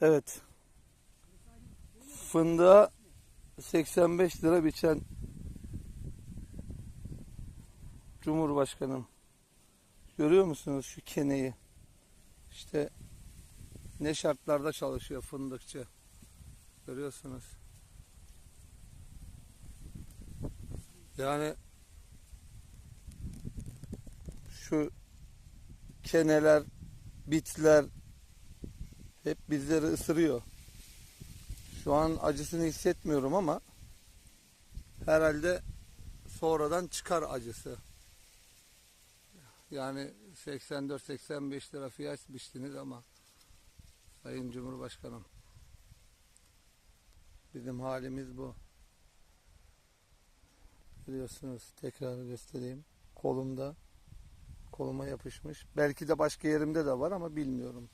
Evet. Fındığa 85 lira biçen Cumhurbaşkanım. Görüyor musunuz şu keneyi? İşte ne şartlarda çalışıyor fındıkçı. Görüyorsunuz. Yani şu keneler, bitler hep bizleri ısırıyor. Şu an acısını hissetmiyorum ama herhalde sonradan çıkar acısı. Yani 84-85 lira fiyat biçtiniz ama Sayın Cumhurbaşkanım bizim halimiz bu. Biliyorsunuz tekrar göstereyim. Kolumda koluma yapışmış. Belki de başka yerimde de var ama bilmiyorum.